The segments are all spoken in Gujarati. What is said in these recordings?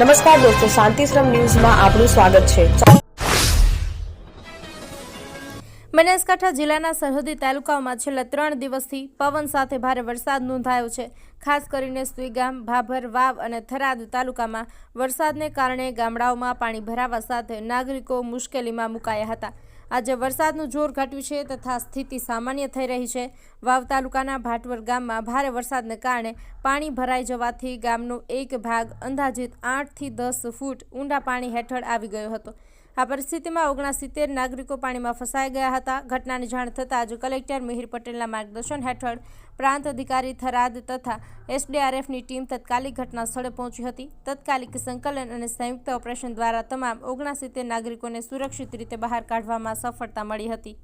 નમસ્કાર દોસ્તો શાંતિશ્રમ ન્યૂઝમાં આપનું સ્વાગત છે. બનાસકાંઠા જિલ્લાના સરહદી તાલુકાઓમાં છેલ્લા ત્રણ દિવસથી પવન સાથે ભારે વરસાદ નોંધાયો છે. ખાસ કરીને સુઈગામ, ભાભર, વાવ અને થરાદ તાલુકામાં વરસાદને કારણે ગામડાઓમાં પાણી ભરાવા સાથે નાગરિકો મુશ્કેલીમાં મુકાયા હતા. આજે વરસાદનું જોર ઘટ્યું છે તથા સ્થિતિ સામાન્ય થઈ રહી છે. વાવ તાલુકાના ભાટવર ગામમાં ભારે વરસાદને કારણે પાણી ભરાઈ જવાથી ગામનો એક ભાગ અંદાજિત આઠથી દસ ફૂટ ઊંડા પાણી હેઠળ આવી ગયો હતો. આ પરિસ્થિતિમાં ઓગણસિત્તેર નાગરિકો પાણીમાં ફસાઈ ગયા હતા. ઘટનાની જાણ થતાં જ કલેક્ટર મિહિર પટેલના માર્ગદર્શન હેઠળ પ્રાંત અધિકારી થરાદ તથા એસડીઆરએફની ટીમ તત્કાલિક ઘટના સ્થળે પહોંચી હતી. તાત્કાલિક સંકલન અને સંયુક્ત ઓપરેશન દ્વારા તમામ ઓગણસિત્તેર નાગરિકોને સુરક્ષિત રીતે બહાર કાઢવામાં સફળતા મળી હતી.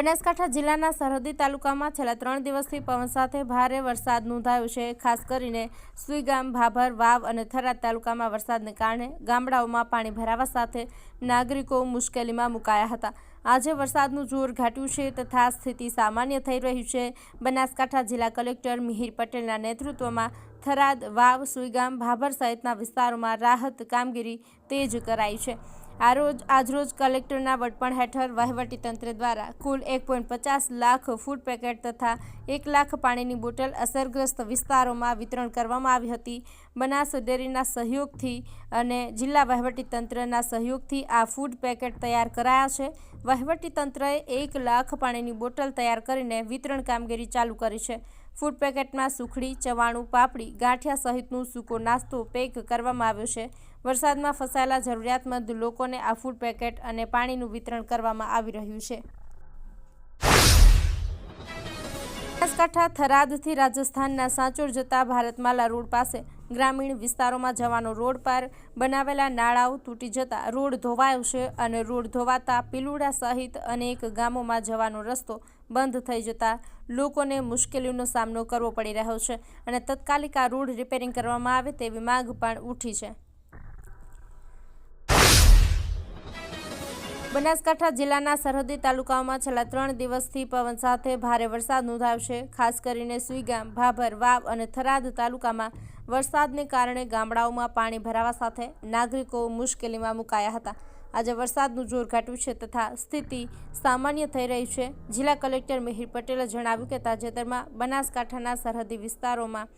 બનાસકાંઠા જિલ્લાના સરહદી તાલુકામાં છેલ્લા ત્રણ દિવસથી પવન સાથે ભારે વરસાદ નોંધાયો છે. ખાસ કરીને સુઈગામ, ભાભર, વાવ અને થરાદ તાલુકામાં વરસાદને કારણે ગામડાઓમાં પાણી ભરાવા સાથે નાગરિકો મુશ્કેલીમાં મુકાયા હતા. આજે વરસાદનું જોર ઘાટ્યું છે તથા સ્થિતિ સામાન્ય થઈ રહી છે. બનાસકાંઠા જિલ્લા કલેક્ટર મિહિર પટેલના નેતૃત્વમાં થરાદ, વાવ, સુઈગામ, ભાભર સહિતના વિસ્તારોમાં રાહત કામગીરી તેજ કરાઈ છે. આ રોજ આજરોજ કલેક્ટરના વડપણ હેઠળ વહીવટીતંત્ર દ્વારા કુલ એક પોઈન્ટ પચાસ લાખ ફૂડ પેકેટ તથા એક લાખ પાણીની બોટલ અસરગ્રસ્ત વિસ્તારોમાં વિતરણ કરવામાં આવી હતી. બનાસ ડેરીના સહયોગથી અને જિલ્લા વહીવટીતંત્રના સહયોગથી આ ફૂડ પેકેટ તૈયાર કરાયા છે. વહીવટીતંત્રએ એક લાખ પાણીની બોટલ તૈયાર કરીને વિતરણ કામગીરી ચાલુ કરી છે. ફૂડ પેકેટમાં સુખડી, ચવાણું, પાપડી, ગાંઠિયા સહિતનું સૂકો નાસ્તો પેક કરવામાં આવ્યો છે. વરસાદમાં ફસાયેલા જરૂરિયાતમંદ લોકોને આ ફૂડ પેકેટ અને પાણીનું વિતરણ કરવામાં આવી રહ્યું છે. બનાસકાંઠા થરાદથી રાજસ્થાનના સાંચોર જતા ભારતમાલા રોડ પાસે ગ્રામીણ વિસ્તારોમાં જવાનો રોડ પર બનાવેલા નાળાઓ તૂટી જતા રોડ ધોવાયો છે અને રોડ ધોવાતા પિલુડા સહિત અનેક ગામોમાં જવાનો રસ્તો બંધ થઈ જતા લોકોને મુશ્કેલીનો સામનો કરવો પડી રહ્યો છે અને તત્કાલિક આ રોડ રિપેરિંગ કરવામાં આવે તેવી માંગ પણ ઉઠી છે. બનાસકાંઠા જિલ્લાના સરહદી તાલુકાઓમાં છેલ્લા ત્રણ દિવસથી પવન સાથે ભારે વરસાદ નોંધાયો છે. ખાસ કરીને સુઈગામ, ભાભર, વાવ અને થરાદ તાલુકામાં વરસાદને કારણે ગામડાઓમાં પાણી ભરાવા સાથે નાગરિકો મુશ્કેલીમાં મુકાયા હતા. આજે વરસાદનું જોર ઘટ્યું છે તથા સ્થિતિ સામાન્ય થઈ રહી છે. જિલ્લા કલેક્ટર મિહિર પટેલે જણાવ્યું કે તાજેતરમાં બનાસકાંઠાના સરહદી વિસ્તારોમાં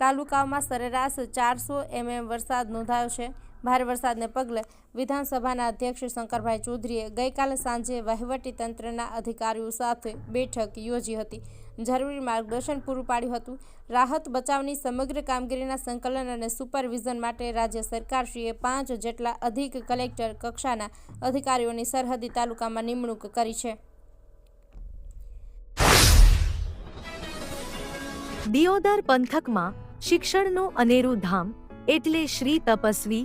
તાલુકાઓમાં સરેરાશ ચારસો એમએમ વરસાદ નોંધાયો છે. ભારે વરસાદને પગલે વિધાનસભાના અધ્યક્ષ શંકરભાઈ ચૌધરીએ ગઈકાલે સાંજે વહીવટી તંત્રના અધિકારીઓ સાથે બેઠક યોજી હતી. જરૂરી માર્ગદર્શન પૂરું પાડ્યું હતું. રાહત બચાવની સમગ્ર કામગીરીના સંકલન અને સુપરવિઝન માટે રાજ્ય સરકારશ્રીએ પાંચ જેટલા અધિક કલેક્ટર કક્ષાના અધિકારીઓની સરહદી તાલુકામાં નિમણૂક કરી છે. દિયોદર પંથકમાં શિક્ષણનું અનેરું ધામ એટલે Shri Tapasvi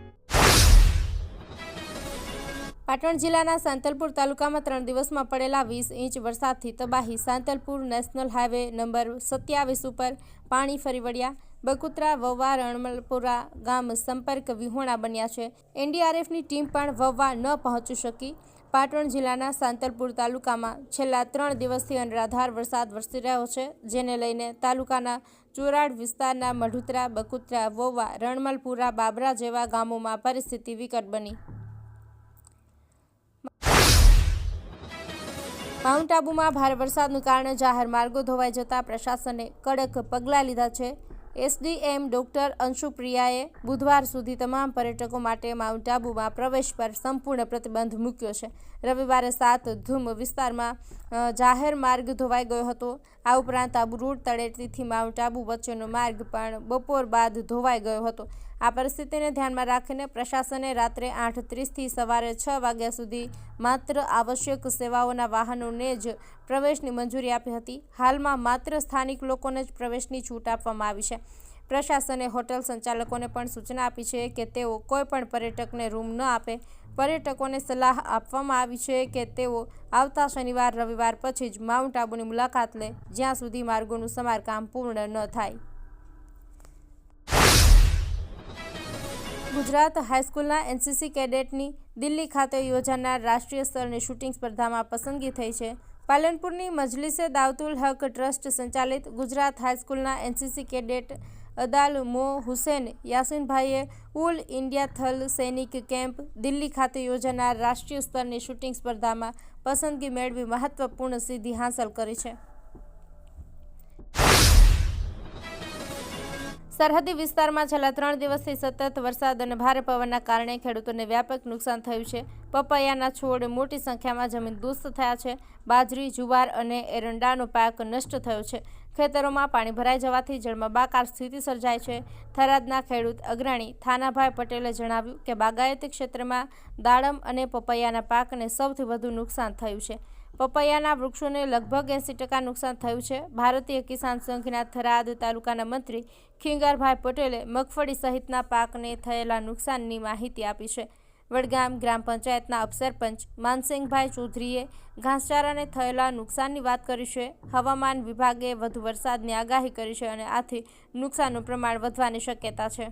Patan જિલ્લાના સાંતલપુર તાલુકામાં ત્રણ દિવસમાં પડેલા વીસ ઇંચ વરસાદથી તબાહી. સાંતલપુર નેશનલ હાઈવે નંબર સત્યાવીસ ઉપર પાણી ફરી વળ્યા. બકુત્રા વવ્વા રણમલપુરા ગામ સંપર્ક વિહોણા બન્યા છે. એનડીઆરએફની ટીમ પણ વવ્વા ન પહોંચી શકી. પાટણ જિલ્લાના સાંતલપુર તાલુકામાં છેલ્લા ત્રણ દિવસથી અનરાધાર વરસાદ વરસી રહ્યો છે, જેને લઈને તાલુકાના ચોરાડ વિસ્તારના મઢુતરા, બકુત્રા વોવા રણમલપુરા, બાબરા જેવા ગામોમાં પરિસ્થિતિ વિકટ બની. માઉન્ટ આબુમાં ભારે વરસાદનું કારણે જાહેર માર્ગો ધોવાઈ જતા પ્રશાસને કડક પગલાં લીધા છે. એસડીએમ ડોક્ટર અંશુપ્રિયાએ બુધવાર સુધી તમામ પર્યટકો માટે માઉન્ટ આબુમાં પ્રવેશ પર સંપૂર્ણ પ્રતિબંધ મૂક્યો છે. રવિવારે સાત ધૂમ વિસ્તારમાં જાહેર માર્ગ ધોવાઈ ગયો હતો. આ ઉપરાંત આબુ રોડ તળેટીથી માઉન્ટ આબુ વચ્ચેનો માર્ગ પણ બપોર બાદ ધોવાઈ ગયો હતો. આ પરિસ્થિતિને ધ્યાનમાં રાખીને પ્રશાસને રાત્રે આઠ ત્રીસથી સવારે છ વાગ્યા સુધી માત્ર આવશ્યક સેવાઓના વાહનોને જ પ્રવેશની મંજૂરી આપી હતી. હાલમાં માત્ર સ્થાનિક લોકોને જ પ્રવેશની છૂટ આપવામાં આવી છે. પ્રશાસને હોટલ સંચાલકોને પણ સૂચના આપી છે કે તેઓ કોઈપણ પર્યટકને રૂમ ન આપે. પર્યટકોને સલાહ આપવામાં આવી છે કે તેઓ આવતા શનિવાર રવિવાર પછી જ માઉન્ટ આબુની મુલાકાત લે, જ્યાં સુધી માર્ગોનું સમારકામ પૂર્ણ ન થાય. ગુજરાત હાઈસ્કૂલના એનસીસી કેડેટની દિલ્હી ખાતે યોજાનાર રાષ્ટ્રીય સ્તરની શૂટિંગ સ્પર્ધામાં પસંદગી થઈ છે. પાલનપુરની મજલિસે દાવતુલ હક ટ્રસ્ટ સંચાલિત ગુજરાત હાઈસ્કૂલના એનસીસી કેડેટ અદાલ મો હુસેન, યાસીનભાઈએ ઉલ ઇન્ડિયા થલ સૈનિક કેમ્પ, દિલ્હી ખાતે યોજાનાર રાષ્ટ્રીય સ્તરની શૂટિંગ સ્પર્ધામાં પસંદગી મેળવી મહત્વપૂર્ણ સિદ્ધિ હાંસલ કરી છે. સરહદી વિસ્તારમાં છેલ્લા ત્રણ દિવસથી સતત વરસાદ અને ભારે પવનના કારણે ખેડૂતોને વ્યાપક નુકસાન થયું છે. પપૈયાના છોડ મોટી સંખ્યામાં જમીન દુસ્ત થયા છે. બાજરી, જુવાર અને એરંડાનો પાક નષ્ટ થયો છે. ખેતરોમાં પાણી ભરાઈ જવાથી જળમાં બાકાર સ્થિતિ સર્જાય છે. થરાદના ખેડૂત અગ્રણી થાનાભાઈ પટેલે જણાવ્યું કે, બાગાયતી ક્ષેત્રમાં દાડમ અને પપૈયાના પાકને સૌથી વધુ નુકસાન થયું છે. પપૈયાના વૃક્ષોને લગભગ એંસી ટકા નુકસાન થયું છે. ભારતીય કિસાન સંઘના થરાદ તાલુકાના મંત્રી ખિંગારભાઈ પટેલે મગફળી સહિતના પાકને થયેલા નુકસાનની માહિતી આપી છે. વડગામ ગ્રામ પંચાયતના અફસરપંચ માનસિંહભાઈ ચૌધરીએ ઘાસચારાને થયેલા નુકસાનની વાત કરી છે. હવામાન વિભાગે વધુ વરસાદની આગાહી કરી છે અને આથી નુકસાનનું પ્રમાણ વધવાની શક્યતા છે.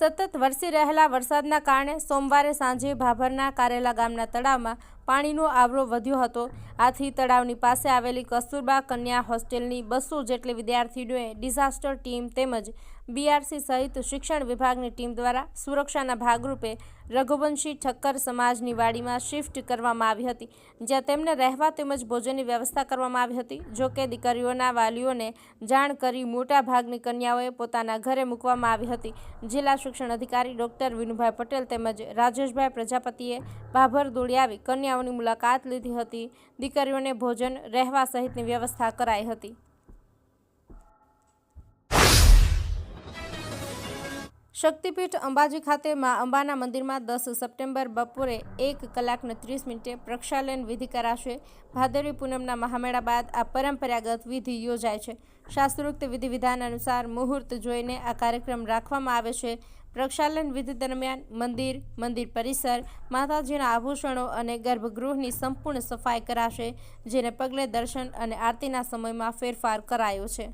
સતત વરસી રહેલા વરસાદના કારણે સોમવારે સાંજે ભાભરના કારેલા ગામના તળાવમાં પાણીનો આવરો વધ્યો હતો. આથી તળાવની પાસે આવેલી કસ્તુરબા કન્યા હોસ્ટેલની બસો જેટલી વિદ્યાર્થીઓએ ડિઝાસ્ટર ટીમ તેમજ બીઆરસી સહિત શિક્ષણ વિભાગની ટીમ દ્વારા સુરક્ષાના ભાગરૂપે રઘુવંશી ઠક્કર સમાજની વાડીમાં શિફ્ટ કરવામાં આવી હતી, જ્યાં તેમને રહેવા તેમજ ભોજનની વ્યવસ્થા કરવામાં આવી હતી. જોકે દીકરીઓના વાલીઓને જાણ કરી મોટા ભાગની કન્યાઓએ પોતાના ઘરે મૂકવામાં આવી હતી. જિલ્લા શિક્ષણ અધિકારી ડોક્ટર વિનુભાઈ પટેલ તેમજ રાજેશભાઈ પ્રજાપતિએ ભાભર દોડી આવી કન્યાઓની મુલાકાત લીધી હતી. દીકરીઓને ભોજન, રહેવા સહિતની વ્યવસ્થા કરાઈ હતી. શક્તિપીઠ અંબાજી ખાતે મા અંબાના મંદિરમાં દસ સપ્ટેમ્બર બપોરે એક કલાકને ત્રીસ મિનિટે પ્રક્ષાલન વિધિ કરાશે. ભાદરવી પૂનમના મહામેળા બાદ આ પરંપરાગત વિધિ યોજાય છે. શાસ્ત્રોક્ત વિધિ વિધાન અનુસાર મુહૂર્ત જોઈને આ કાર્યક્રમ રાખવામાં આવે છે. પ્રક્ષાલન વિધિ દરમિયાન મંદિર મંદિર પરિસર, માતાજીના આભૂષણો અને ગર્ભગૃહની સંપૂર્ણ સફાઈ કરાશે, જેને પગલે દર્શન અને આરતીના સમયમાં ફેરફાર કરાયો છે.